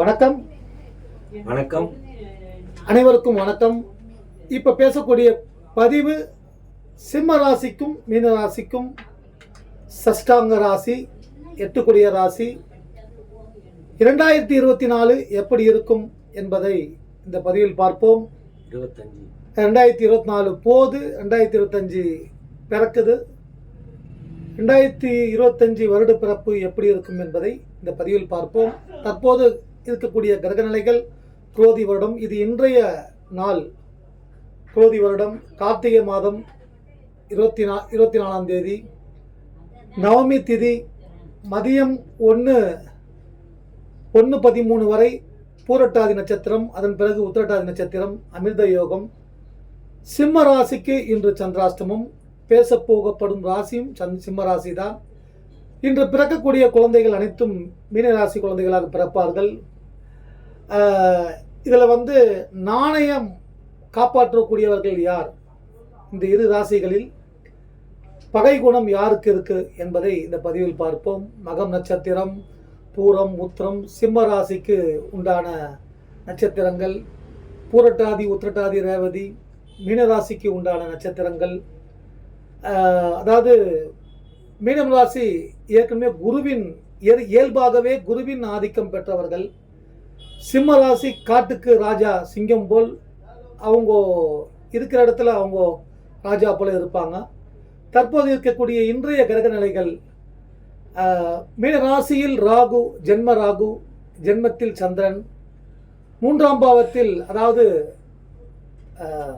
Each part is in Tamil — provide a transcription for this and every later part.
வணக்கம். வணக்கம். அனைவருக்கும் வணக்கம். இப்போ பேசக்கூடிய பதிவு சிம்ம ராசிக்கும் மீன ராசிக்கும் சஷ்டாங்க ராசி எட்டுக்குடிய ராசி. இரண்டாயிரத்தி இருபத்தி நாலு எப்படி இருக்கும் என்பதை இந்த பதிவில் பார்ப்போம். இருபத்தஞ்சு. ரெண்டாயிரத்தி இருபத்தி நாலு போது ரெண்டாயிரத்தி இருபத்தஞ்சி பிறக்குது. ரெண்டாயிரத்தி இருபத்தஞ்சி வருட பிறப்பு எப்படி இருக்கும் என்பதை இந்த பதிவில் பார்ப்போம். தற்போது இருக்கக்கூடிய கிரகநிலைகள் குரோதி வருடம் இது இன்றைய நாள். குரோதி வருடம் கார்த்திகை மாதம் இருபத்தி நா இருபத்தி நாலாம் தேதி. நவமி திதி மதியம் ஒன்று ஒன்று பதிமூணு வரை பூரட்டாதி நட்சத்திரம் அதன் பிறகு உத்திரட்டாதி நட்சத்திரம் அமிர்த யோகம். சிம்ம ராசிக்கு இன்று சந்திராஷ்டமம். பேசப்போகப்படும் ராசியும் சந் சிம்ம ராசி தான் இன்று பிறக்கக்கூடிய குழந்தைகள் அனைத்தும் மீனராசி குழந்தைகளாக பிறப்பார்கள். இதில் வந்து நாணயம் காப்பாற்றக்கூடியவர்கள் யார்? இந்த இரு ராசிகளில் பகை குணம் யாருக்கு இருக்கு என்பதை இந்த பதிவில் பார்ப்போம். மகம் நட்சத்திரம் பூரம் உத்திரம் சிம்ம ராசிக்கு உண்டான நட்சத்திரங்கள். பூரட்டாதி உத்திரட்டாதி ரேவதி மீனராசிக்கு உண்டான நட்சத்திரங்கள். அதாவது மீனம் ராசி ஏற்கனவே குருவின் இயல்பாகவே குருவின் ஆதிக்கம் பெற்றவர்கள். சிம்மராசி காட்டுக்கு ராஜா சிங்கம் போல் அவங்க இருக்கிற இடத்துல அவங்க ராஜா போல இருப்பாங்க. தற்போது இருக்கக்கூடிய இன்றைய கிரக நிலைகள் மீனராசியில் ராசியில் ராகு ஜென்ம ராகு ஜென்மத்தில் சந்திரன் மூன்றாம் பாவத்தில் அதாவது ஆஹ்,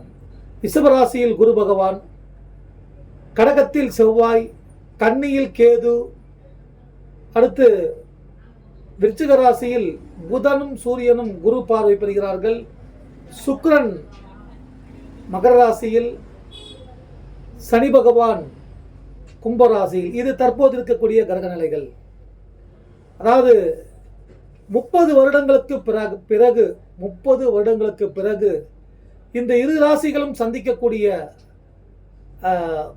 ரிஷபராசியில் குரு பகவான் கடகத்தில் செவ்வாய் கன்னியில் கேது அடுத்து விருச்சிக ராசியில் புதனும் சூரியனும் குரு பார்வை பெறுகிறார்கள். சுக்ரன் மகர ராசியில் சனி பகவான் கும்பராசியில் இது தற்போது இருக்கக்கூடிய கிரக நிலைகள். அதாவது முப்பது வருடங்களுக்கு பிறகு பிறகு முப்பது வருடங்களுக்கு பிறகு இந்த இரு ராசிகளும் சந்திக்கக்கூடிய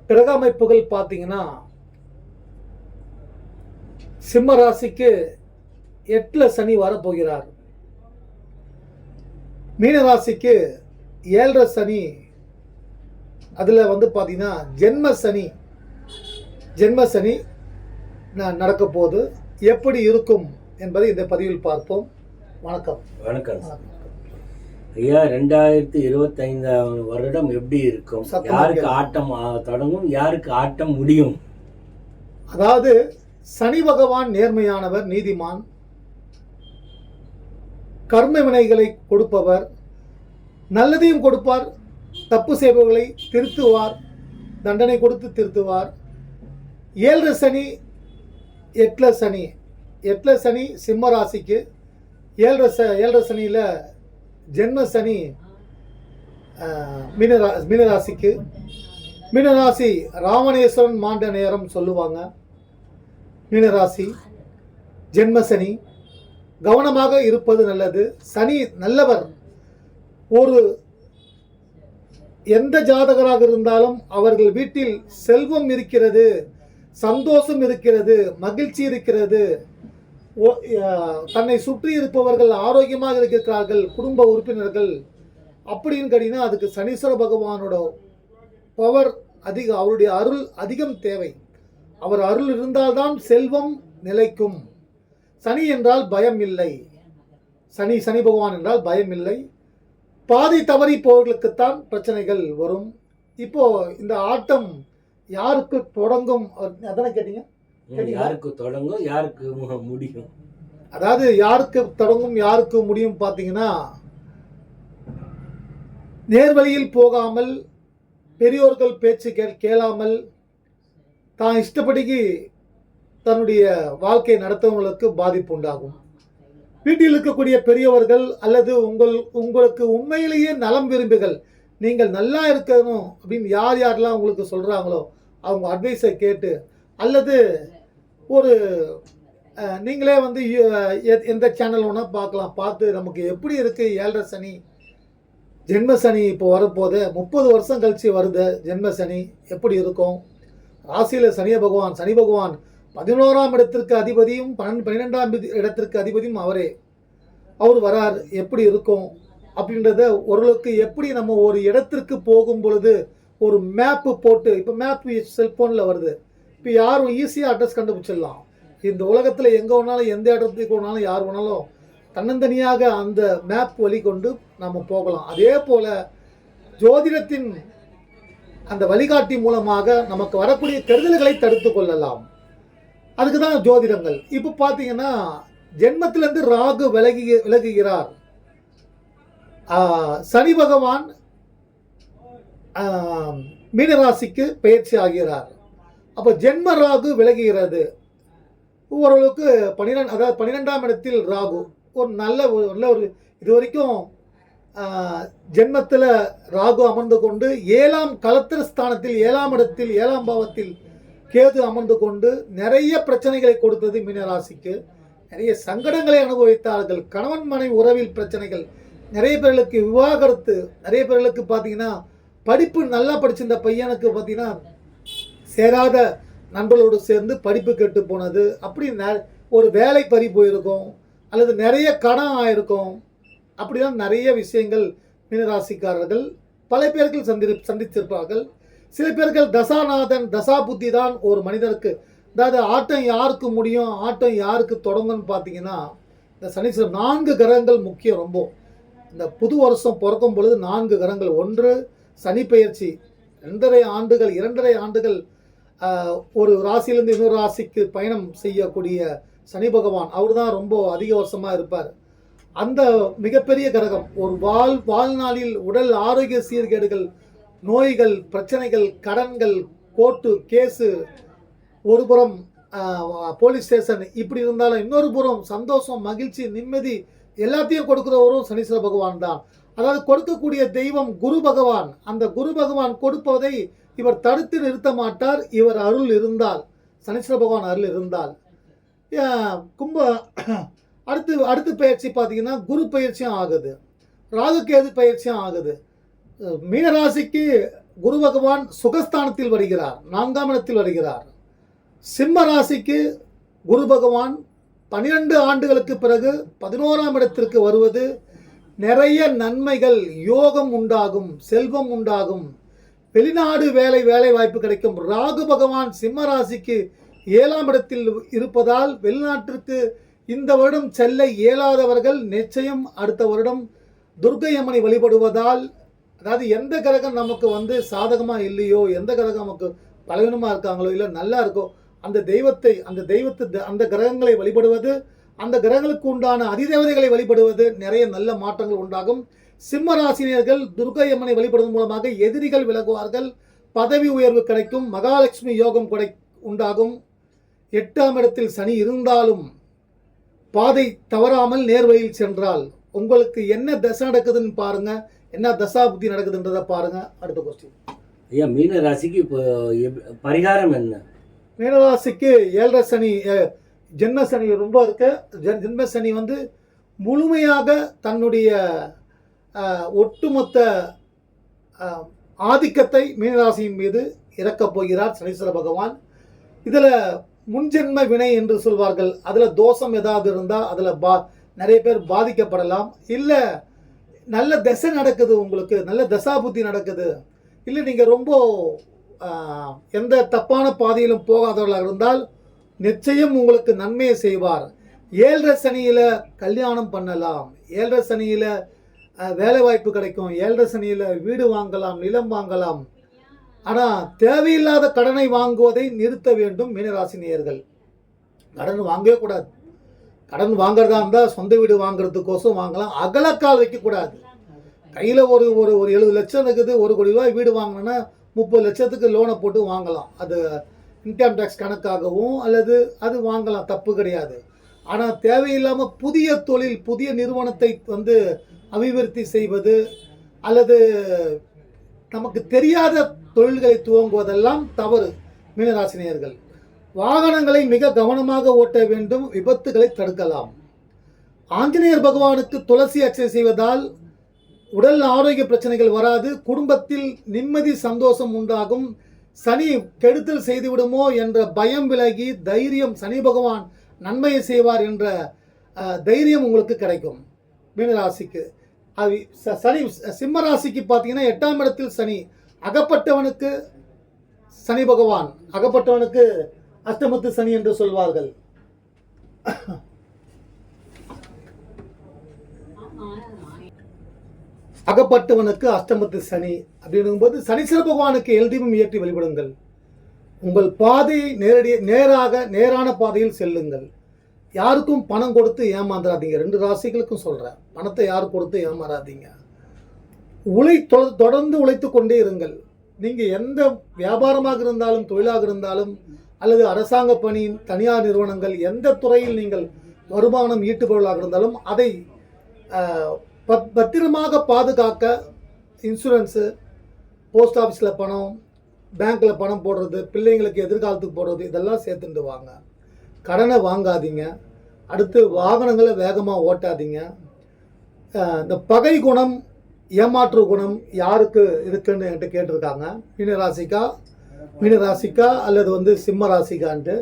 கிரக அமைப்புகள் பார்த்தீங்கன்னா சிம்ம ராசிக்கு எட்டில் சனி வரப்போகிறார். மீன ராசிக்கு ஏழரை சனி அதில் வந்து பார்த்தீங்கன்னா ஜென்ம சனி ஜென்ம சனி ந- நடக்க போகுது. எப்படி இருக்கும் என்பதை இந்த பதிவில் பார்ப்போம். வணக்கம். வணக்கம். ஐயா ரெண்டாயிரத்தி இருபத்தைந்தாம் வருடம் எப்படி இருக்கும்? யாருக்கு. ஆட்டம் தொடங்கும்? யாருக்கு ஆட்டம் முடியும்? அதாவது சனி பகவான் நேர்மையானவர் நீதிமான். கர்ம வினைகளை கொடுப்பவர். நல்லதையும் கொடுப்பார். தப்பு செய்பவர்களை திருத்துவார். தண்டனை கொடுத்து திருத்துவார். ஏழரை சனி எட்ல சனி. எட்ல சனி சிம்ம ராசிக்கு. ஏழரை ச ஏழரை சனியில் ஜென்ம சனி மீனரா மீனராசிக்கு மீனராசி ராமணேஸ்வரன் மாண்ட நேரம் சொல்லுவாங்க. மீனராசி ஜென்ம சனி. கவனமாக இருப்பது நல்லது. சனி நல்லவர். ஒரு எந்த ஜாதகராக இருந்தாலும் அவர்கள் வீட்டில் செல்வம் இருக்கிறது சந்தோஷம் இருக்கிறது மகிழ்ச்சி இருக்கிறது. ஓ- தன்னை சுற்றி இருப்பவர்கள் ஆரோக்கியமாக இருக்கிறார்கள் குடும்ப உறுப்பினர்கள். அப்படின்னு கேட்டீங்கன்னா அதுக்கு சனீஸ்வர பகவானோட பவர் அதிகம் அவருடைய அருள் அதிகம் தேவை. அவர் அருள் இருந்தால்தான் செல்வம் நிலைக்கும். சனி என்றால் பயம் இல்லை சனி சனி பகவான் என்றால் பயம் இல்லை பாதி தவறி போவர்களுக்குத்தான் பிரச்சனைகள் வரும். இப்போ இந்த ஆட்டம் யாருக்கு தொடங்கும்? அதானே கேட்டீங்க? யாருக்கு தொடங்கும் யாருக்கு முடியும்? அதாவது யாருக்கு தொடங்கும் யாருக்கு முடியும் பார்த்தீங்கன்னா நேர்வழியில் போகாமல் பெரியோர்கள் பேச்சு கே கேளாமல் தான் இஷ்டப்படிக்கு தன்னுடைய வாழ்க்கை நடத்தவங்களுக்கு பாதிப்பு உண்டாகும். வீட்டில் இருக்கக்கூடிய பெரியவர்கள் அல்லது உங்கள் உங்களுக்கு உண்மையிலேயே நலம் விரும்புகள் நீங்கள் நல்லா இருக்கணும் அப்படின்னு யார் யாரெல்லாம் உங்களுக்கு சொல்கிறாங்களோ அவங்க அட்வைஸை கேட்டு அல்லது ஒரு நீங்களே வந்து எந்த சேனல் வேணால் பார்க்கலாம். பார்த்து நமக்கு எப்படி இருக்குது ஏழரை சனி ஜென்ம சனி இப்போ வரப்போது முப்பது வருஷம் கழிச்சு வருது ஜென்ம சனி. எப்படி இருக்கும்? ராசியில் சனிய பகவான் சனி பகவான் பதினோராம் இடத்திற்கு அதிபதியும் பன்னெண்டு பன்னிரெண்டாம் இடத்திற்கு அதிபதியும் அவரே. அவர் வரார் எப்படி இருக்கும்? அப்படின்றத ஓரளவுக்கு எப்படி நம்ம ஒரு இடத்திற்கு போகும் பொழுது ஒரு மேப்பு போட்டு இப்போ மேப் செல்ஃபோனில் வருது. இப்போ யாரும் ஈஸியாக அட்ரஸ் கண்டுபிடிச்சிடலாம்? இந்த உலகத்தில் எங்கே வேணாலும் எந்த இடத்துக்கு வேணாலும் யார் வேணாலும் தன்னந்தனியாக அந்த மேப் வழி கொண்டு நம்ம போகலாம். அதே போல் ஜோதிடத்தின் அந்த வழிகாட்டி மூலமாக நமக்கு வரக்கூடிய கருதல்களை தடுத்து கொள்ளலாம். அதுக்கு தான் ஜோதிடங்கள். இப்போ பார்த்தீங்கன்னா ஜென்மத்திலேருந்து ராகு விலகி விலகுகிறார். சனி பகவான் மீனராசிக்கு பயிற்சி ஆகிறார். அப்போ ஜென்ம ராகு விலகுகிறது. ஓரளவுக்கு பன்னிரெண்டு அதாவது பன்னிரெண்டாம் இடத்தில் ராகு. ஒரு நல்ல ஒரு நல்ல ஒரு இது வரைக்கும் ஜென்மத்தில் ராகு அமர்ந்து கொண்டு ஏழாம் களத்திர ஸ்தானத்தில் ஏழாம் இடத்தில் ஏழாம் பாவத்தில் கேது அமர்ந்து கொண்டு நிறைய பிரச்சனைகளை கொடுத்தது மீனராசிக்கு. நிறைய சங்கடங்களை அனுபவித்தார்கள். கணவன் மனைவி உறவில் பிரச்சனைகள். நிறைய பேர்களுக்கு விவாகரத்து நிறைய பேர்களுக்கு பார்த்தீங்கன்னா படிப்பு நல்லா படிச்சிருந்த பையனுக்கு பார்த்தீங்கன்னா சேராத நண்பர்களோடு சேர்ந்து படிப்பு கெட்டு போனது. அப்படி ஒரு வேலை பறி போயிருக்கும். அல்லது நிறைய கடன் ஆயிருக்கும். அப்படிதான் நிறைய விஷயங்கள் மீனராசிக்காரர்கள் பல பேர்கள் சந்தி சந்தித்திருப்பார்கள். சில பேர்கள் தசாநாதன் தசா புத்தி தான் ஒரு மனிதருக்கு. அதாவது ஆட்டம் யாருக்கு முடியும் ஆட்டம் யாருக்கு தொடங்கும்னு பார்த்தீங்கன்னா இந்த சனீஸ்வரன் நான்கு கிரகங்கள் முக்கியம் ரொம்ப. இந்த புது வருஷம் பிறக்கும் பொழுது நான்கு கிரகங்கள். ஒன்று சனி பெயர்ச்சி ரெண்டரை ஆண்டுகள் இரண்டரை ஆண்டுகள் ஒரு ராசியிலேருந்து இன்னொரு ராசிக்கு பயணம் செய்யக்கூடிய சனி பகவான். அவர் தான் ரொம்ப அதிக வருஷமாக இருப்பார். அந்த மிகப்பெரிய கிரகம் ஒரு வாழ் வாழ்நாளில் உடல் ஆரோக்கிய சீர்கேடுகள் நோய்கள் பிரச்சனைகள் கடன்கள் கோர்ட்டு கேஸு ஒரு புறம் போலீஸ் ஸ்டேஷன் இப்படி இருந்தாலும் இன்னொரு புறம் சந்தோஷம் மகிழ்ச்சி நிம்மதி எல்லாத்தையும் கொடுக்குறவரும் சனீஸ்வர பகவான் தான். அதாவது கொடுக்கக்கூடிய தெய்வம் குரு பகவான். அந்த குரு பகவான் கொடுப்பதை இவர் தடுத்து நிறுத்த மாட்டார். இவர் அருள் இருந்தால் சனீஸ்வர பகவான் அருள் இருந்தால். கும்ப அடுத்து அடுத்த பயிற்சி பார்த்தீங்கன்னா குரு பயிற்சியும் ஆகுது. ராகுகேது பயிற்சியும் ஆகுது. மீனராசிக்கு குரு பகவான் சுகஸ்தானத்தில் வருகிறார் நான்காம் இடத்தில் வருகிறார். சிம்ம ராசிக்கு குரு பகவான் பன்னிரண்டு ஆண்டுகளுக்கு பிறகு பதினோராம் இடத்திற்கு வருவது நிறைய நன்மைகள் யோகம் உண்டாகும் செல்வம் உண்டாகும். வெளிநாடு வேலை வேலை வாய்ப்பு கிடைக்கும். ராகு பகவான் சிம்ம ராசிக்கு ஏழாம் இடத்தில் இருப்பதால் வெளிநாட்டிற்கு இந்த வருடம் செல்ல இயலாதவர்கள் நிச்சயம் அடுத்த வருடம் துர்க்கை அம்மனை வழிபடுவதால் அதாவது எந்த கிரகம் நமக்கு வந்து சாதகமாக இல்லையோ எந்த கிரகம் நமக்கு பலவீனமாக இருக்காங்களோ இல்லை நல்லா இருக்கோ அந்த தெய்வத்தை அந்த தெய்வத்தை அந்த கிரகங்களை வழிபடுவது அந்த கிரகங்களுக்கு உண்டான அதிதேவதைகளை வழிபடுவது நிறைய நல்ல மாற்றங்கள் உண்டாகும். சிம்ம ராசினியர்கள் துர்க்கை அம்மனை வழிபடுவதன் மூலமாக எதிரிகள் விலகுவார்கள். பதவி உயர்வு கிடைக்கும் மகாலட்சுமி யோகம் கிடை உண்டாகும். எட்டாம் இடத்தில் சனி இருந்தாலும் பாதை தவறாமல் நேர்வழியில் சென்றால் உங்களுக்கு என்ன தசை நடக்குதுன்னு பாருங்கள் என்ன தசா புத்தி நடக்குதுன்றதை பாருங்க. அடுத்த கொஸ்டின் ஐயா மீன ராசிக்கு இப்போ பரிகாரம் என்ன? மீனராசிக்கு ஏழரை சனி ஜென்ம சனி ரொம்ப இருக்கு. ஜென்- ஜென்ம சனி வந்து முழுமையாக தன்னுடைய ஒட்டுமொத்த ஆதிக்கத்தை மீனராசியின் மீது இறக்கப் போகிறார் சனீஸ்வர பகவான். இதில் முன்ஜென்ம வினை என்று சொல்வார்கள். அதில் தோஷம் ஏதாவது இருந்தால் அதில் பா நிறைய பேர் பாதிக்கப்படலாம். இல்லை நல்ல தசை நடக்குது உங்களுக்கு நல்ல தசாபுத்தி நடக்குது. இல்லை நீங்கள் ரொம்ப எந்த தப்பான பாதையிலும் போகாதவர்களாக இருந்தால் நிச்சயம் உங்களுக்கு நன்மையை செய்வார். ஏழரை சனியில் கல்யாணம் பண்ணலாம். ஏழரை சனியில் வேலை வாய்ப்பு கிடைக்கும். ஏழரை சனியில் வீடு வாங்கலாம் நிலம் வாங்கலாம். ஆனால் தேவையில்லாத கடனை வாங்குவதை நிறுத்த வேண்டும் மீனராசினியர்கள் கடன் வாங்கவே கூடாது. கடன் வாங்குறதா இருந்தால் சொந்த வீடு வாங்குறதுக்கோசம் வாங்கலாம். அகலக்கால் வைக்கக்கூடாது. கையில் ஒரு ஒரு ஒரு எழுபது லட்சம் இருக்குது ஒரு கோடி ரூபாய் வீடு வாங்கினோன்னா முப்பது லட்சத்துக்கு லோனை போட்டு வாங்கலாம். அது இன்கம் டேக்ஸ் கணக்காகவும் அல்லது அது வாங்கலாம் தப்பு கிடையாது. ஆனால் தேவையில்லாமல் புதிய தொழில் புதிய நிறுவனத்தை வந்து அபிவிருத்தி செய்வது அல்லது நமக்கு தெரியாத தொழில்களை துவங்குவதெல்லாம் தவறு. மீனராசினியர்கள் வாகனங்களை மிக கவனமாக ஓட்ட வேண்டும் விபத்துகளை தடுக்கலாம். ஆஞ்சநேயர் பகவானுக்கு துளசி அர்ச்சனை செய்வதால் உடல் ஆரோக்கிய பிரச்சனைகள் வராது குடும்பத்தில் நிம்மதி சந்தோஷம் உண்டாகும். சனி கெடுத்தல் செய்துவிடுமோ என்ற பயம் விலகி தைரியம் சனி பகவான் நன்மையை செய்வார் என்ற தைரியம் உங்களுக்கு கிடைக்கும். மீனராசிக்கு அது ச- சனி சிம்ம ராசிக்கு பார்த்தீங்கன்னா எட்டாம் இடத்தில் சனி. அகப்பட்டவனுக்கு சனி பகவான். அகப்பட்டவனுக்கு அஷ்டமத்து சனி என்று சொல்வார்கள். அகப்பட்டவனுக்கு அஷ்டமத்து சனி அப்படின்னும்போது சனீஸ்வர பகவானுக்கு எல்தீபம் இயற்றி வழிபடுங்கள். உங்கள் பாதையை நேரடிய நேராக நேரான பாதையில் செல்லுங்கள். யாருக்கும் பணம் கொடுத்து ஏமாந்துடாதீங்க ரெண்டு ராசிகளுக்கும் சொல்கிறேன் பணத்தை யாரும் கொடுத்து ஏமாறாதீங்க. உழை தொ- தொடர்ந்து உழைத்து கொண்டே இருங்கள். நீங்கள் எந்த வியாபாரமாக இருந்தாலும் தொழிலாக இருந்தாலும் அல்லது அரசாங்க பணி தனியார் நிறுவனங்கள் எந்த துறையில் நீங்கள் வருமானம் ஈட்டுபவர்களாக இருந்தாலும் அதை பத்- பத்திரமாக பாதுகாக்க இன்சூரன்ஸு போஸ்ட் ஆஃபீஸில் பணம் பேங்க்கில் பணம் போடுறது பிள்ளைங்களுக்கு எதிர்காலத்துக்கு போடுறது இதெல்லாம் சேர்த்துட்டு வாங்க. கடனை வாங்காதீங்க. அடுத்து வாகனங்களை வேகமாக ஓட்டாதீங்க. இந்த பகை குணம் ஏமாற்று குணம் யாருக்கு இருக்குன்னு என்கிட்ட கேட்டிருக்காங்க. மீனராசிக்கா மீனராசிக்கா அல்லது வந்து சிம்ம ராசிக்கான்ட்டு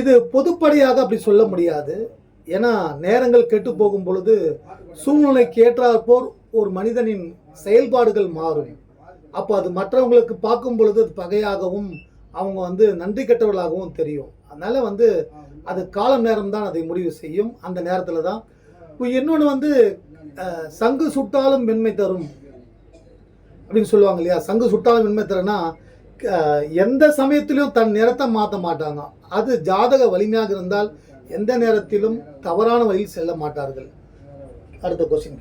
இது பொதுப்படையாக அப்படி சொல்ல முடியாது. ஏன்னா நேரங்கள் கெட்டு போகும் பொழுது சூழ்நிலைக்கு ஏற்றாற்போர் ஒரு மனிதனின் செயல்பாடுகள் மாறும். அப்போ அது மற்றவங்களுக்கு பார்க்கும் பொழுது அது பகையாகவும் அவங்க வந்து நன்றி கெட்டவர்களாகவும் தெரியும். அதனால் வந்து அது காலம் நேரம் தான் அதை முடிவு செய்யும். அந்த நேரத்தில் தான். இப்போ இன்னொன்று வந்து சங்கு சுட்டாலும் மென்மை தரும். அப்படின்னு சொல்லுவாங்க இல்லையா? சங்கு சுட்டாலும் மென்மை தரும்னா எந்த சமயத்திலும் தன் நிறத்தை மாற்ற மாட்டாங்க. அது ஜாதக வலிமையாக இருந்தால் எந்த நேரத்திலும் தவறான வழியில் செல்ல மாட்டார்கள். அடுத்த கொஸ்டின்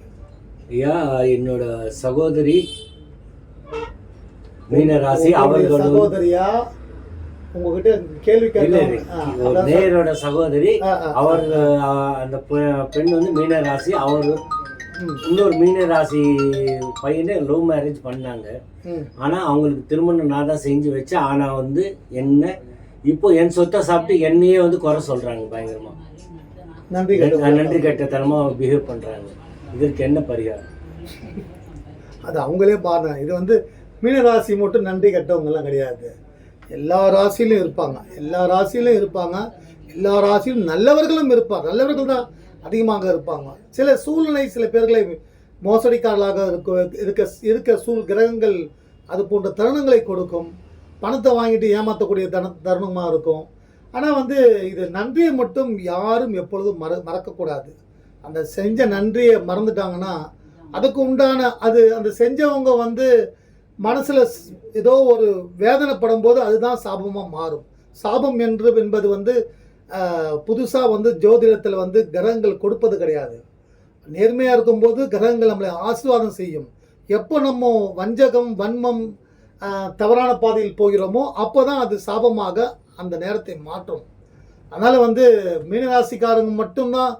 ஐயா என்னோட சகோதரி மீன ராசி உங்களுடைய அவர்கள் வந்து- சகோதரியா? உங்ககிட்ட கேள்வி கேட்க நேரோட சகோதரி அவர் அந்த பெண் வந்து மீன ராசி அவர் இன்னொரு மீன ராசி பையனை லவ் மேரேஜ் பண்ணாங்க. ஆனா அவங்களுக்கு திருமணம் நான் தான் செஞ்சு வச்சேன் ஆனா வந்து என்ன இப்போ என் சொத்தை சாப்பிட்டு என்னையே வந்து குறை சொல்றாங்க பயங்கரமா. நன்றி நன்றி கெட்டத்தனமா பிஹேவ் பண்றாங்க. இதற்கு என்ன பரிகாரம்? அது அவங்களே பாருங்க. இது வந்து மீனராசி மட்டும் நன்றி கெட்டவங்கெல்லாம் கிடையாது. எல்லா ராசியிலும் இருப்பாங்க. எல்லா ராசியிலும் இருப்பாங்க. எல்லா ராசியிலும் நல்லவர்களும் இருப்பார் நல்லவர்கள் தான். அதிகமாக இருப்பாங்க. சில சூழ்நிலை சில பேர்களை மோசடிக்காரர்களாக இருக்க இருக்க இருக்க சூழ் கிரகங்கள் அது போன்ற தருணங்களை கொடுக்கும். பணத்தை வாங்கிட்டு ஏமாற்றக்கூடிய தன தருணமாக இருக்கும். ஆனால் வந்து இது நன்றியை மட்டும் யாரும் எப்பொழுதும் மற மறக்கக்கூடாது. அந்த செஞ்ச நன்றியை மறந்துட்டாங்கன்னா அதுக்கு உண்டான அது அந்த செஞ்சவங்க வந்து மனசில் ஏதோ ஒரு வேதனைப்படும் போது அதுதான் சாபமாக மாறும். சாபம் என்று என்பது வந்து புதுசாக வந்து ஜோதிடத்தில் வந்து கிரகங்கள் கொடுப்பது கிடையாது. நேர்மையாக இருக்கும்போது கிரகங்கள் நம்மளை ஆசீர்வாதம் செய்யும். எப்போ நம்ம வஞ்சகம் வன்மம் தவறான பாதையில் போகிறோமோ அப்போ தான் அது சாபமாக அந்த நேரத்தை மாற்றும். அதனால் வந்து மீனராசிக்காரங்க மட்டும்தான்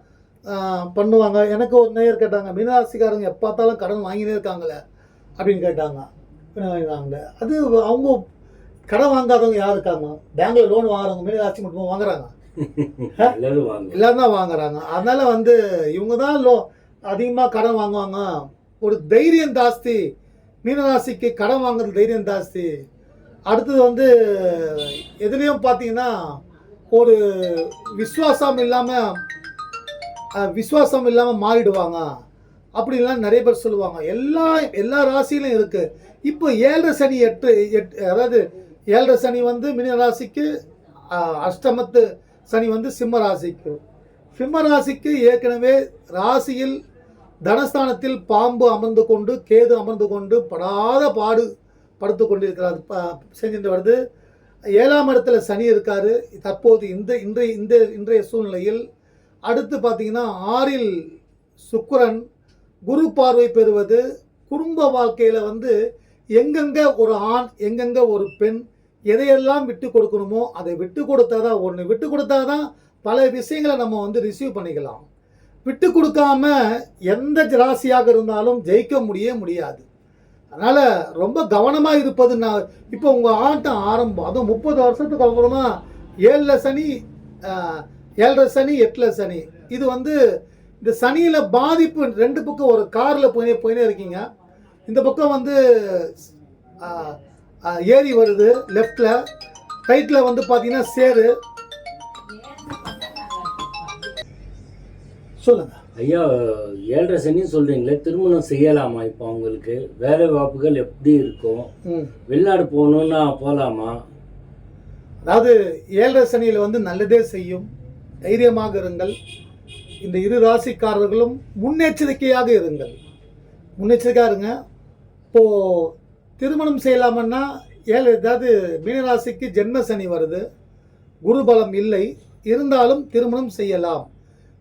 பண்ணுவாங்க. எனக்கு ஒரு நேயர் கேட்டாங்க மீனராசிக்காரங்க எப்போ பார்த்தாலும் கடன் வாங்கினே இருக்காங்களே? அப்படின்னு கேட்டாங்க. வாங்கினாங்க அது அவங்க கடன் வாங்காதவங்க யார் இருக்காங்க? பேங்கில் லோன் வாங்குறவங்க மீனராசி மட்டும் வாங்குறாங்க? எல்லாரும் தான் வாங்குறாங்க. அதனால வந்து இவங்க தான் லோ அதிகமாக கடன் வாங்குவாங்க. ஒரு தைரியம் ஜாஸ்தி. மீனராசிக்கு கடன் வாங்குறது தைரியம் ஜாஸ்தி. அடுத்தது வந்து எதுலேயும் பார்த்தீங்கன்னா ஒரு விசுவாசம் இல்லாமல் விஸ்வாசம் இல்லாமல் மாறிடுவாங்க. அப்படின்லாம் நிறைய பேர் சொல்லுவாங்க. எல்லா எல்லா ராசியிலும் இருக்குது இப்போ ஏழரை சனி எட்டு எட்டு அதாவது ஏழரை சனி வந்து மீன ராசிக்கு அஷ்டமத்து சனி வந்து சிம்ம ராசிக்கு. சிம்ம ராசிக்கு ஏற்கனவே ராசியில் தனஸ்தானத்தில் பாம்பு அமர்ந்து கொண்டு கேது அமர்ந்து கொண்டு படாத பாடு படுத்து கொண்டிருக்கிறார். ப- செஞ்சுட்டு வருது ஏழாம் இடத்துல சனி இருக்கார். தற்போது இந்த இன்றைய இந்த இன்றைய சூழ்நிலையில் அடுத்து பார்த்தீங்கன்னா ஆறில் சுக்கரன் குரு பார்வை பெறுவது. குடும்ப வாழ்க்கையில் வந்து எங்கெங்கே ஒரு ஆண் எங்கெங்க ஒரு பெண் எதையெல்லாம் விட்டு கொடுக்கணுமோ அதை விட்டு கொடுத்தா தான் ஒன்று விட்டு கொடுத்தா தான் பல விஷயங்களை நம்ம வந்து ரிசீவ் பண்ணிக்கலாம். விட்டு கொடுக்காம எந்த ராசியாக இருந்தாலும் ஜெயிக்க முடிய முடியாது. அதனால் ரொம்ப கவனமாக இருப்பது நான் இப்போ உங்கள் ஆட்டம் ஆரம்பம் அதுவும் முப்பது வருஷத்துக்கு அப்புறமா ஏழில் சனி ஏழரை சனி எட்டில் சனி. இது வந்து இந்த சனியில் பாதிப்பு ரெண்டு பக்கம் ஒரு காரில் போய் போயினே இருக்கீங்க. இந்த பக்கம் வந்து ஏரி வருது லெஃப்டில் ரைட்டில் வந்து பார்த்தீங்கன்னா சேரு. சொல்லுங்கள் ஐயா ஏழரை சனி சொல்றீங்களே திருமணம் செய்யலாமா இப்போ அவங்களுக்கு? வேலை வாய்ப்புகள் எப்படி இருக்கும்? வெளிநாடு போகணுன்னா போகலாமா அதாவது ஏழரை சனியில் வந்து நல்லதே செய்யும். தைரியமாக இருங்கள். இந்த இரு ராசிக்காரர்களும் முன்னெச்சரிக்கையாக இருங்கள். முன்னெச்சரிக்கையாக இருங்க. இப்போது திருமணம் செய்யலாமன்னா ஏழு அதாவது மீனராசிக்கு ஜென்ம சனி வருது. குருபலம் இல்லை. இருந்தாலும் திருமணம் செய்யலாம்.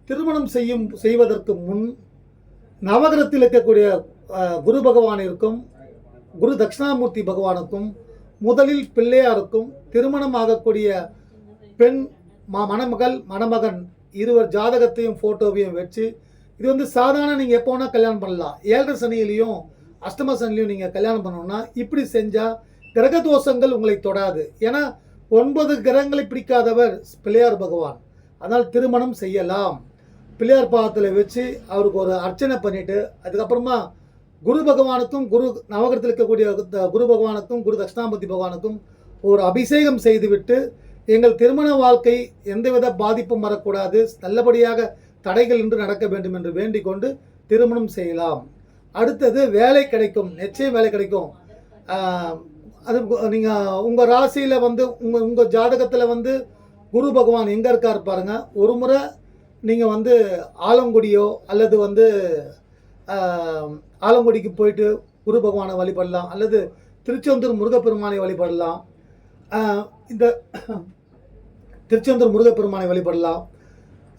திருமணம் செய்யும் செய்வதற்கு முன் நவகிரகத்தில் இருக்கக்கூடிய குரு பகவானிற்கும் குரு தட்சிணாமூர்த்தி பகவானுக்கும் முதலில் பிள்ளையாருக்கும் திருமணம் ஆகக்கூடிய பெண் மா மணமகள் மணமகன் இருவர் ஜாதகத்தையும் ஃபோட்டோவையும் வச்சு இது வந்து சாதாரண நீங்கள் எப்போ வேணால் கல்யாணம் பண்ணலாம். ஏழரை சனியிலையும் அஷ்டம சனிலையும் நீங்கள் கல்யாணம் பண்ணணும்னா இப்படி செஞ்சால் கிரக தோஷங்கள் உங்களை தொடாது. ஏன்னா ஒன்பது கிரகங்களை பிடிக்காதவர் பிள்ளையார் பகவான். அதனால் திருமணம் செய்யலாம். பிள்ளையார் பாதத்தில் வச்சு அவருக்கு ஒரு அர்ச்சனை பண்ணிவிட்டு அதுக்கப்புறமா குரு பகவானுக்கும் குரு நவகரத்தில் இருக்கக்கூடிய குரு பகவானுக்கும் குரு தட்சிணாமூர்த்தி பகவானுக்கும் ஒரு அபிஷேகம் செய்துவிட்டு எங்கள் திருமண வாழ்க்கை எந்தவித பாதிப்பும் வரக்கூடாது. நல்லபடியாக தடைகள் இன்று நடக்க வேண்டும் என்று வேண்டிக் கொண்டு திருமணம் செய்யலாம். அடுத்தது வேலை கிடைக்கும் நிச்சயம் வேலை கிடைக்கும். அது நீங்கள் உங்கள் ராசியில் வந்து உங்கள் உங்கள் ஜாதகத்தில் வந்து குரு பகவான் எங்கே இருக்கார் பாருங்கள் ஒரு முறை நீங்கள் வந்து ஆலங்குடியோ அல்லது வந்து ஆலங்குடிக்கு போயிட்டு குரு பகவானை வழிபடலாம். அல்லது திருச்செந்தூர் முருகப்பெருமானை வழிபடலாம். இந்த திருச்செந்தூர் முருகப்பெருமானை வழிபடலாம்.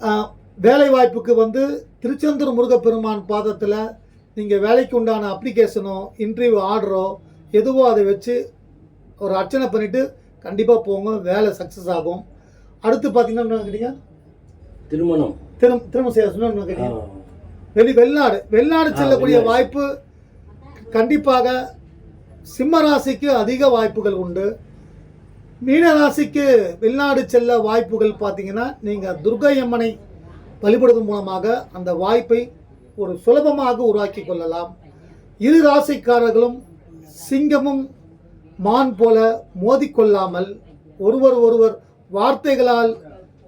வேலைவாய்ப்புக்கு வேலை வாய்ப்புக்கு வந்து திருச்செந்தூர் முருகப்பெருமான் பாதத்தில் நீங்கள் வேலைக்கு உண்டான அப்ளிகேஷனோ இன்டர்வியூ ஆர்டரோ எதுவோ அதை வச்சு ஒரு அர்ச்சனை பண்ணிவிட்டு கண்டிப்பாக போங்க வேலை சக்ஸஸ் ஆகும். அடுத்து பார்த்தீங்கன்னா என்ன கேட்டீங்க? திருமணம். திரும் திரும்ப செய்ய சொன்னா. கேட்டீங்க? வெளி வெளிநாடு. வெளிநாடு செல்லக்கூடிய. வாய்ப்பு கண்டிப்பாக சிம்ம ராசிக்கு அதிக வாய்ப்புகள் உண்டு. மீன ராசிக்கு வெளிநாடு செல்ல வாய்ப்புகள் பார்த்தீங்கன்னா நீங்கள் துர்கை அம்மனை வழிபடுவதன் மூலமாக அந்த வாய்ப்பை ஒரு சுலபமாக உருவாக்கி கொள்ளலாம். இரு ராசிக்காரர்களும் சிங்கமும் மான் போல மோதிக்கொள்ளாமல் ஒருவர் ஒருவர் வார்த்தைகளால்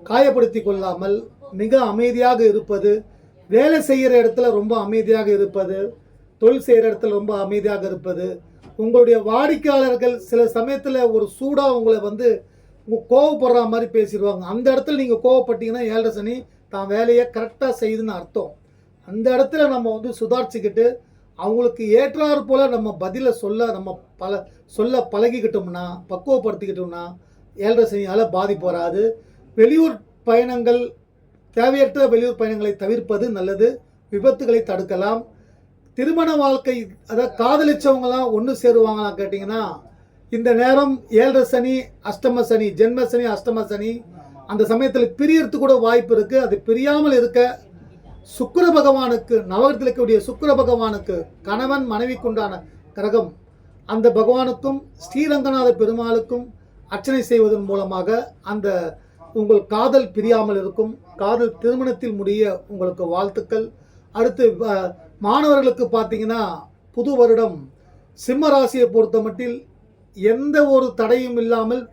காயப்படுத்தி கொள்ளாமல் மிக அமைதியாக இருப்பது வேலை செய்கிற இடத்துல ரொம்ப அமைதியாக இருப்பது தொழில் செய்கிற இடத்துல ரொம்ப அமைதியாக இருப்பது உங்களுடைய வாடிக்கையாளர்கள் சில சமயத்தில் ஒரு சூடாக உங்களை வந்து கோவப்படுற மாதிரி பேசிடுவாங்க. அந்த இடத்துல நீங்கள் கோவப்பட்டீங்கன்னா ஏழரை சனி தான் வேலையை கரெக்டாக செய்யுதுன்னு அர்த்தம். அந்த இடத்துல நம்ம வந்து சுதாரிச்சுக்கிட்டு அவங்களுக்கு ஏற்றாறு போல் நம்ம பதிலை சொல்ல நம்ம பல சொல்ல பழகிக்கிட்டோம்னா பக்குவப்படுத்திக்கிட்டோம்னா ஏழரை சனியால் பாதிப்பு வராது. வெளியூர் பயணங்கள் தேவையற்ற வெளியூர் பயணங்களை தவிர்ப்பது நல்லது. விபத்துகளை தடுக்கலாம். திருமண வாழ்க்கை அதாவது காதலிச்சவங்களாம் ஒன்று சேருவாங்களாம் கேட்டிங்கன்னா இந்த நேரம் ஏழரை சனி அஷ்டம சனி ஜென்ம சனி அஷ்டம சனி அந்த சமயத்தில் பிரியறதுக்கு கூட வாய்ப்பு இருக்குது அது பிரியாமல் இருக்க சுக்கிர பகவானுக்கு நவகத்தில் இருக்கக்கூடிய சுக்கர பகவானுக்கு கணவன் மனைவிக்குண்டான கிரகம். அந்த பகவானுக்கும் ஸ்ரீரங்கநாத பெருமாளுக்கும் அர்ச்சனை செய்வதன் மூலமாக அந்த உங்கள் காதல் பிரியாமல் இருக்கும். காதல் திருமணத்தில் முடிய உங்களுக்கு வாழ்த்துக்கள். அடுத்து மாணவர்களுக்கு பார்த்தீங்கன்னா புது வருடம். சிம்ம ராசியை பொறுத்த மட்டில் எந்த ஒரு தடையும் இல்லாமல்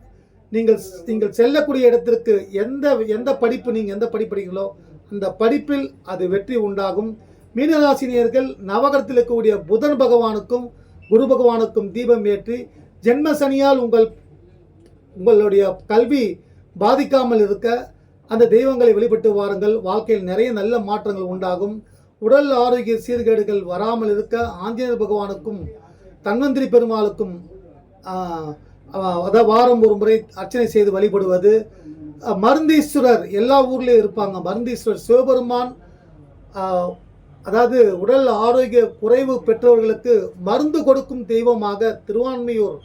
நீங்கள் நீங்கள் செல்லக்கூடிய இடத்திற்கு எந்த எந்த படிப்பு நீங்கள் எந்த படிப்பு படிக்கிறீங்களோ அந்த படிப்பில் அது வெற்றி உண்டாகும். மீனராசினியர்கள் நவகரத்தில் இருக்கக்கூடிய புதன் பகவானுக்கும் குரு பகவானுக்கும் தீபம் ஏற்றி ஜென்ம சனியால் உங்கள் உங்களுடைய கல்வி பாதிக்காமல் இருக்க அந்த தெய்வங்களை வழிபட்டு வாருங்கள். வாழ்க்கையில் நிறைய நல்ல மாற்றங்கள் உண்டாகும். உடல் ஆரோக்கிய சீர்கேடுகள் வராமல் இருக்க ஆஞ்சநேயர் பகவானுக்கும் தன்வந்திரி பெருமாளுக்கும் ஆஹ், அதாவது வாரம் ஒரு முறை அர்ச்சனை செய்து வழிபடுவது மருந்தீஸ்வரர் எல்லா ஊர்லேயும் இருப்பாங்க. மருந்தீஸ்வரர் சிவபெருமான் அதாவது உடல் ஆரோக்கிய குறைவு பெற்றவர்களுக்கு மருந்து கொடுக்கும் தெய்வமாக திருவான்மையூர்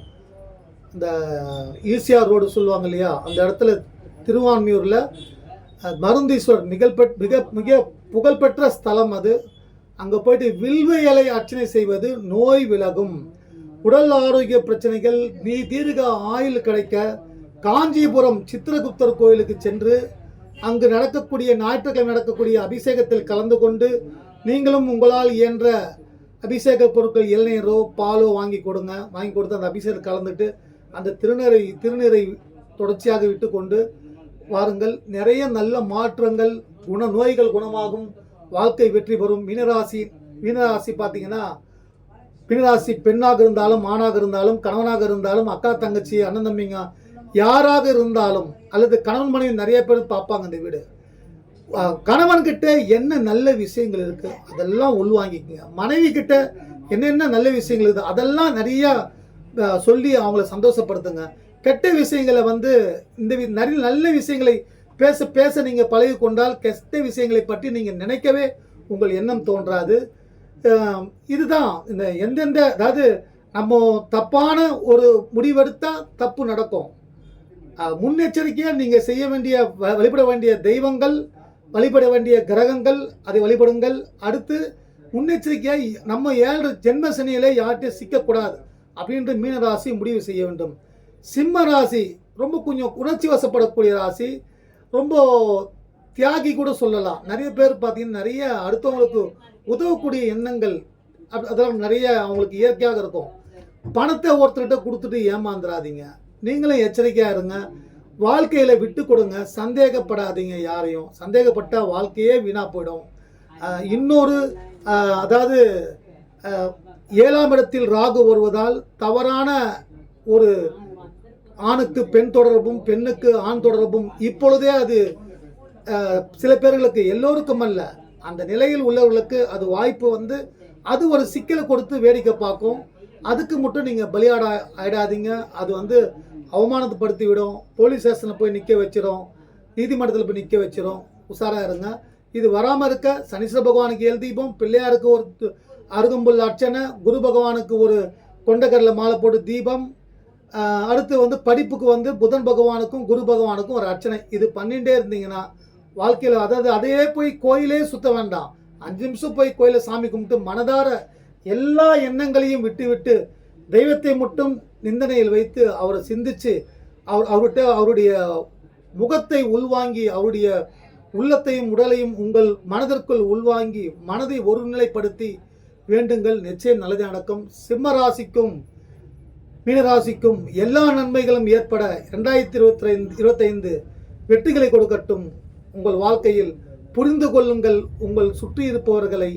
இந்த ஈசிஆர் ரோடு சொல்லுவாங்க இல்லையா? அந்த இடத்துல திருவான்மையூரில் மருந்தீஸ்வரர் நிகழ்பெற் மிக மிக புகழ்பெற்ற ஸ்தலம் அது. அங்கே போயிட்டு வில்வ இலை அர்ச்சனை செய்வது நோய் விலகும். உடல் ஆரோக்கிய பிரச்சனைகள் நீ தீர்க்க ஆயுள் கிடைக்க காஞ்சிபுரம் சித்திரகுப்தர் கோயிலுக்கு சென்று அங்கு நடக்கக்கூடிய ஞாயிற்றுக்கிழமை நடக்கக்கூடிய அபிஷேகத்தில் கலந்து கொண்டு நீங்களும் உங்களால் இயன்ற அபிஷேக பொருட்கள் இளநீரோ பாலோ வாங்கி கொடுங்க. வாங்கி கொடுத்து அந்த அபிஷேகம் கலந்துட்டு அந்த திருநீரை திருநீரை தொடர்ச்சியாக விட்டு கொண்டு வாருங்கள். நிறைய நல்ல மாற்றங்கள் குண நோய்கள் குணமாகும். வாழ்க்கை வெற்றி பெறும். மீனராசி மீனராசி பார்த்தீங்கன்னா மீனராசி பெண்ணாக இருந்தாலும் ஆணாக இருந்தாலும் கணவனாக இருந்தாலும் அக்கா தங்கச்சி அண்ணன் தம்பிங்க யாராக இருந்தாலும் அல்லது கணவன் மனைவி நிறைய பேர் பார்ப்பாங்க இந்த வீடு. கணவன்கிட்ட என்ன நல்ல விஷயங்கள் இருக்கு அதெல்லாம் உள்வாங்கிக்கங்க. மனைவி கிட்ட என்னென்ன நல்ல விஷயங்கள் இருக்குது அதெல்லாம் நிறைய சொல்லி அவங்கள சந்தோஷப்படுத்துங்க. கெட்ட விஷயங்களை வந்து இந்த வி- நிறைய நல்ல விஷயங்களை பேச பேச நீங்கள் பழகி கொண்டால் கெட்ட விஷயங்களை பற்றி நீங்கள் நினைக்கவே உங்கள் எண்ணம் தோன்றாது. இதுதான் இந்த எந்தெந்த அதாவது நம்ம தப்பான ஒரு முடிவெடுத்தால் தப்பு நடக்கும். முன்னெச்சரிக்கையாக நீங்கள் செய்ய வேண்டிய வ- வழிபட வேண்டிய தெய்வங்கள் வழிபட வேண்டிய கிரகங்கள் அதை வழிபடுங்கள். அடுத்து முன்னெச்சரிக்கையாக நம்ம ஏழு ஜென்ம சனியிலே யார்கிட்டையும் சிக்கக்கூடாது அப்படின்ட்டு மீன ராசி முடிவு செய்ய வேண்டும். சிம்ம ராசி ரொம்ப கொஞ்சம் உணர்ச்சி வசப்படக்கூடிய ராசி. ரொம்ப தியாகி கூட சொல்லலாம். நிறைய பேர் பார்த்தீங்கன்னா நிறைய அடுத்தவங்களுக்கு உதவக்கூடிய எண்ணங்கள் அது- அதெல்லாம் நிறைய அவங்களுக்கு இயற்கையாக இருக்கும். பணத்தை ஒருத்தர்கிட்ட கொடுத்துட்டு ஏமாந்துடாதீங்க நீங்களும் எச்சரிக்கையாக இருங்க. வாழ்க்கையில் விட்டு கொடுங்க. சந்தேகப்படாதீங்க யாரையும். சந்தேகப்பட்டால் வாழ்க்கையே வீணாக போயிடும். இன்னொரு அதாவது ஏழாம் இடத்தில் ராகு வருவதால் தவறான ஒரு ஆணுக்கு பெண் தொடர்பும் பெண்ணுக்கு ஆண் தொடர்பும் இப்பொழுதே அது சில பேர்களுக்கு எல்லோருக்கும் அல்ல. அந்த நிலையில் உள்ளவர்களுக்கு அது வாய்ப்பு வந்து அது ஒரு சிக்கலை கொடுத்து வேடிக்கை பார்க்கும். அதுக்கு மட்டும் நீங்கள் பலியாட ஆயிடாதீங்க. அது வந்து அவமானப்படுத்தி விடும் போலீஸ் ஸ்டேஷனில் போய் நிற்க வச்சிடும் நீதிமன்றத்தில் போய் நிற்க வச்சிடும் உஷாராக இருங்க. இது வராமல் இருக்க சனீஸ்வர பகவானுக்கு ஏழு தீபம் பிள்ளையாருக்கு ஒரு அருகம்புல் அர்ச்சனை குரு பகவானுக்கு ஒரு கொண்டக்கடலை மாலை போட்டு தீபம் அடுத்து வந்து படிப்புக்கு வந்து புதன் பகவானுக்கும் குரு பகவானுக்கும் ஒரு அர்ச்சனை. இது பண்ணிகிட்டே இருந்தீங்கன்னா வாழ்க்கையில் அதாவது அதே போய் கோயிலே சுத்த வேண்டாம். அஞ்சு நிமிஷம் போய் கோயிலை சாமி கும்பிட்டு மனதார எல்லா எண்ணங்களையும் விட்டு விட்டு தெய்வத்தை மட்டும் நிந்தனையில் வைத்து அவரை சிந்திச்சு அவர் அவர்கிட்ட அவருடைய முகத்தை உள்வாங்கி அவருடைய உள்ளத்தையும் உடலையும் உங்கள் மனதிற்குள் உள்வாங்கி மனதை ஒருநிலைப்படுத்தி வேண்டுங்கள். நிச்சயம் நல்லது நடக்கும். சிம்ம ராசிக்கும் மீனராசிக்கும் எல்லா நன்மைகளும் ஏற்பட ரெண்டாயிரத்தி இருபத்தி ஐந்து இருபத்தைந்து வெற்றிகளை கொடுக்கட்டும். உங்கள் வாழ்க்கையில் புரிந்து கொள்ளுங்கள். உங்கள் சுற்றி இருப்பவர்களை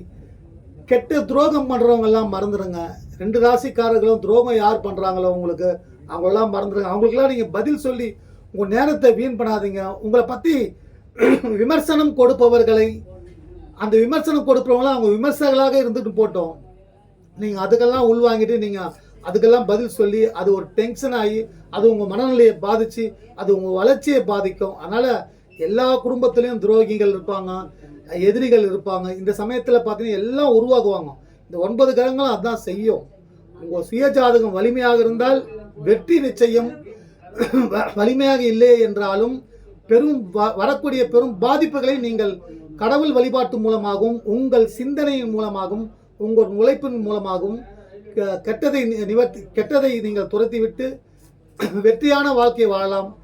கெட்ட துரோகம் பண்ணுறவங்கெல்லாம் மறந்துடுங்க ரெண்டு ராசிக்காரர்களும் துரோகம் யார் பண்ணுறாங்களோ உங்களுக்கு அவங்களெல்லாம் மறந்துடுங்க. அவங்களுக்கெல்லாம் நீங்கள் பதில் சொல்லி உங்கள் நேரத்தை வீண் பண்ணாதீங்க. உங்களை பற்றி விமர்சனம் கொடுப்பவர்களை அந்த விமர்சனம் கொடுப்பவங்களாம் அவங்க விமர்சகர்களாக இருந்துட்டு போட்டோம். நீங்கள் அதுக்கெல்லாம் உள்வாங்கிட்டு நீங்கள் அதுக்கெல்லாம் பதில் சொல்லி அது ஒரு டென்ஷன் ஆகி அது உங்கள் மனநிலையை பாதித்து அது உங்கள் வளர்ச்சியை பாதிக்கும். அதனால் எல்லா குடும்பத்துலேயும் துரோகிகள் இருப்பாங்க எதிரிகள் இருப்பாங்க. இந்த சமயத்தில் பார்த்தீங்கன்னா எல்லாம் உருவாகுவாங்க. இந்த ஒன்பது கிரகங்களும் அதான் செய்யும். உங்கள் சுயஜாதகம் வலிமையாக இருந்தால் வெற்றி நிச்சயம். வலிமையாக இல்லை என்றாலும் பெரும் வ- வரக்கூடிய பெரும் பாதிப்புகளை நீங்கள் கடவுள் வழிபாட்டு மூலமாகவும் உங்கள் சிந்தனையின் மூலமாகவும் உங்கள் உழைப்பின் மூலமாகவும் கெட்டதை நிவர்த்தி கெட்டதை நீங்கள் துரத்திவிட்டு வெற்றியான வாழ்க்கையை வாழலாம்.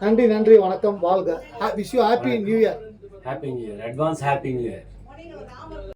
நன்றி நன்றி வணக்கம் வாழ்க. Wish you happy new year happy new year advance happy new year